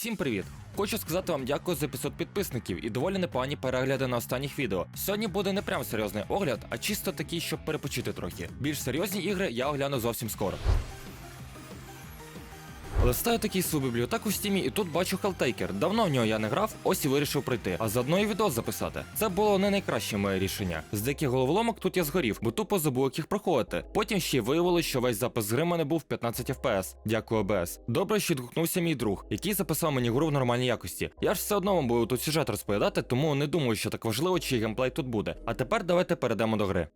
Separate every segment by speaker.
Speaker 1: Всім привіт! Хочу сказати вам дякую за 500 підписників і доволі непогані перегляди на останніх відео. Сьогодні буде не прям серйозний огляд, а чисто такий, щоб перепочити трохи. Більш серйозні ігри я огляну зовсім скоро. Листаю такий свою бібліотеку в стімі, і тут бачу Helltaker. Давно в нього я не грав, ось і вирішив пройти. А заодно і відео записати. Це було не найкраще моє рішення. З деяких головоломок тут я згорів, бо тупо забув, як їх проходити. Потім ще виявилось, що весь запис гри мене був 15 FPS. Дякую ОБС. Добре, що відгукнувся мій друг, який записав мені гру в нормальній якості. Я ж все одно вам буду тут сюжет розповідати, тому не думаю, що так важливо, чи геймплей тут буде. А тепер давайте перейдемо до гри.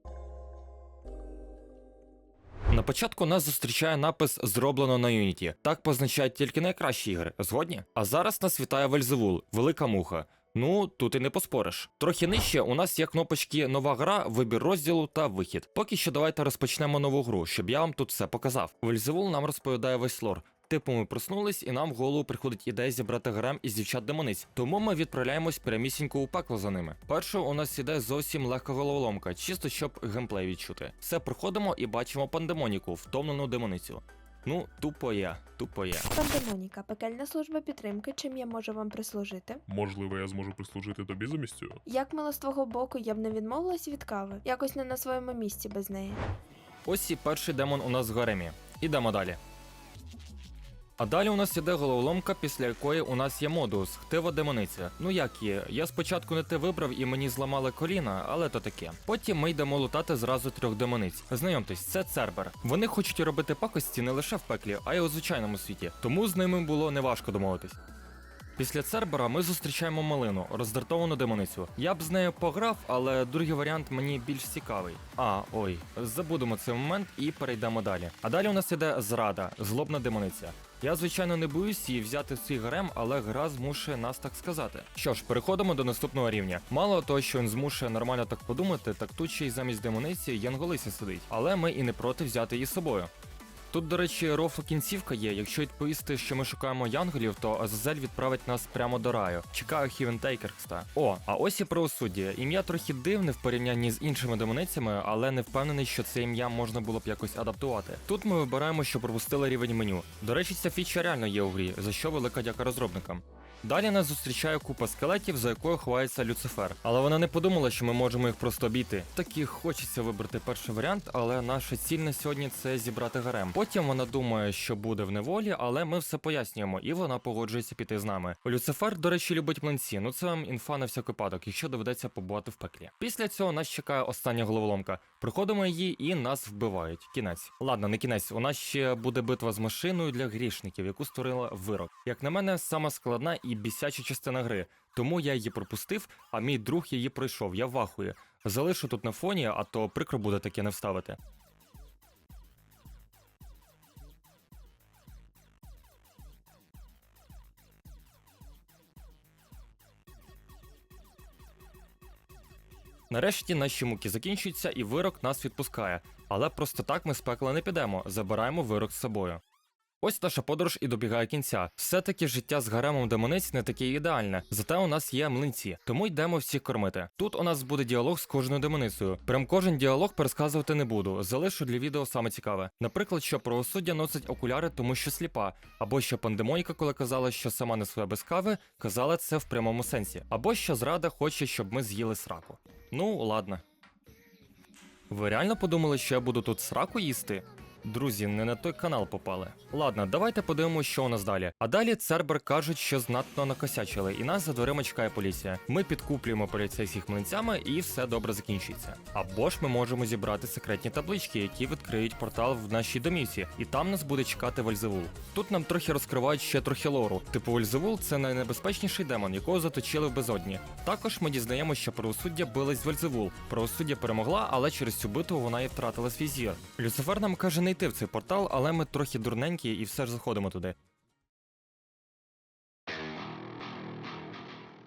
Speaker 1: Початку нас зустрічає напис зроблено на Unity. Так позначають тільки найкращі ігри. Згодні? А зараз нас вітає Вельзевул, велика муха. Ну, тут і не поспориш. Трохи нижче у нас є кнопочки нова гра, вибір розділу та вихід. Поки що давайте розпочнемо нову гру, щоб я вам тут все показав. Вельзевул нам розповідає весь лор. Типу, ми проснулись, і нам в голову приходить ідея зібрати гарем із дівчат демониць. Тому ми відправляємось прямісінько у пекло за ними. Першою у нас іде зовсім легка головоломка, чисто щоб геймплей відчути. Все проходимо і бачимо пандемоніку, втомлену демоницю. Ну, тупо я, тупо я.
Speaker 2: Пандемоніка, пекельна служба підтримки, чим я можу вам прислужити?
Speaker 3: Можливо, я зможу прислужити тобі замість цього?
Speaker 2: Як мило з твого боку, я б не відмовилась від кави, якось не на своєму місці без неї.
Speaker 1: Ось і перший демон у нас в гаремі. Ідемо далі. А далі у нас іде головоломка, після якої у нас є модус хтива демониця. Ну як є, я спочатку не те вибрав і мені зламали коліна, але то таке. Потім ми йдемо лутати зразу трьох демониць. Знайомтесь, це Цербер. Вони хочуть робити пакості не лише в пеклі, а й у звичайному світі. Тому з ними було неважко домовитись. Після Цербера ми зустрічаємо малину, роздратовану демоницю. Я б з нею пограв, але другий варіант мені більш цікавий. А, ой, забудемо цей момент і перейдемо далі. А далі у нас іде зрада, злобна демониця. Я, звичайно, не боюсь її взяти свій гарем, але гра змушує нас так сказати. Що ж, переходимо до наступного рівня. Мало того, що він змушує нормально так подумати, так тут ще й замість демониці Янголися сидить. Але ми і не проти взяти її з собою. Тут, до речі, рофл кінцівка є. Якщо відповісти, що ми шукаємо янголів, то Азазель відправить нас прямо до раю. Чекаю Хівентейкерста. О, а ось і правосуддя. Ім'я трохи дивне в порівнянні з іншими демоницями, але не впевнений, що це ім'я можна було б якось адаптувати. Тут ми вибираємо, що пропустили рівень меню. До речі, ця фіча реально є у грі, за що велика дяка розробникам. Далі нас зустрічає купа скелетів, за якою ховається Люцифер. Але вона не подумала, що ми можемо їх просто обійти. Таки хочеться вибрати перший варіант, але наша ціль на сьогодні це зібрати гарем. Потім вона думає, що буде в неволі, але ми все пояснюємо, і вона погоджується піти з нами. Люцифер, до речі, любить млинці. Ну це вам інфа на всяк випадок, якщо доведеться побувати в пеклі. Після цього нас чекає остання головоломка. Проходимо її і нас вбивають. Кінець. Ладно, не кінець. У нас ще буде битва з машиною для грішників, яку створила вирок. Як на мене, сама складна і бісяча частина гри. Тому я її пропустив, а мій друг її пройшов. Я вахую. Залишу тут на фоні, а то прикро буде таке не вставити. Нарешті наші муки закінчуються, і вирок нас відпускає. Але просто так ми з пекла не підемо, забираємо вирок з собою. Ось наша подорож і добігає кінця. Все-таки життя з гаремом демониць не таке ідеальне, зате у нас є млинці, тому йдемо всіх кормити. Тут у нас буде діалог з кожною демоницею. Прям кожен діалог пересказувати не буду, залишу для відео саме цікаве. Наприклад, що правосуддя носить окуляри, тому що сліпа, або що пандемоніка, коли казала, що сама не своя без кави, казала це в прямому сенсі, або що зрада хоче, щоб ми з'їли сраку. Ну, ладно. Ви реально подумали, що я буду тут сраку їсти? Друзі, не на той канал попали. Ладно, давайте подивимося, що у нас далі. А далі Цербер кажуть, що знатно накосячили, і нас за дверима чекає поліція. Ми підкуплюємо поліцейських млинцями, і все добре закінчиться. Або ж ми можемо зібрати секретні таблички, які відкриють портал в нашій домівці, і там нас буде чекати Вельзевул. Тут нам трохи розкривають ще трохи лору. Типу Вельзевул це найнебезпечніший демон, якого заточили в безодні. Також ми дізнаємося, що правосуддя билась з Вельзевул. Правосуддя перемогла, але через цю битву вона і втратила свій зір. Люцифер нам каже не йти в цей портал, але ми трохи дурненькі і все ж заходимо туди.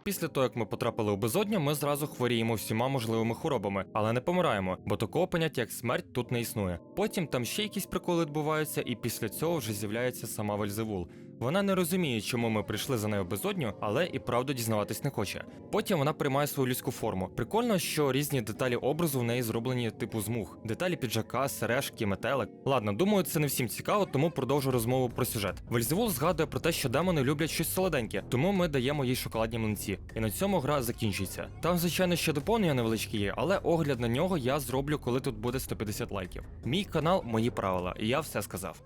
Speaker 1: Після того, як ми потрапили у безодню, ми зразу хворіємо всіма можливими хворобами, але не помираємо, бо такого поняття як смерть тут не існує. Потім там ще якісь приколи відбуваються, і після цього вже з'являється сама Вельзевул. Вона не розуміє, чому ми прийшли за нею безодню, але і правду дізнаватись не хоче. Потім вона приймає свою людську форму. Прикольно, що різні деталі образу в неї зроблені типу з. Деталі піджака, сережки, метелик. Ладно, думаю, це не всім цікаво, тому продовжу розмову про сюжет. Вельзевул згадує про те, що демони люблять щось солоденьке, тому ми даємо їй шоколадні млинці. І на цьому гра закінчується. Там, звичайно, ще доповнення невеличкі є, але огляд на нього я зроблю, коли тут буде 150 лайків. Мій канал, мої правила, і я все сказав.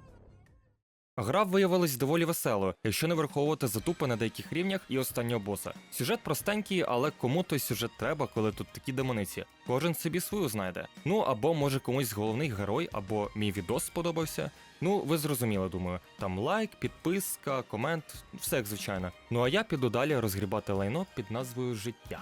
Speaker 1: Гра виявилась доволі веселою, якщо не враховувати затупи на деяких рівнях і останнього боса. Сюжет простенький, але кому той сюжет треба, коли тут такі демониці. Кожен собі свою знайде. Ну або може комусь головний герой, або мій відос сподобався. Ну, ви зрозуміли, думаю. Там лайк, підписка, комент, все як звичайно. Ну а я піду далі розгрібати лайно під назвою Життя.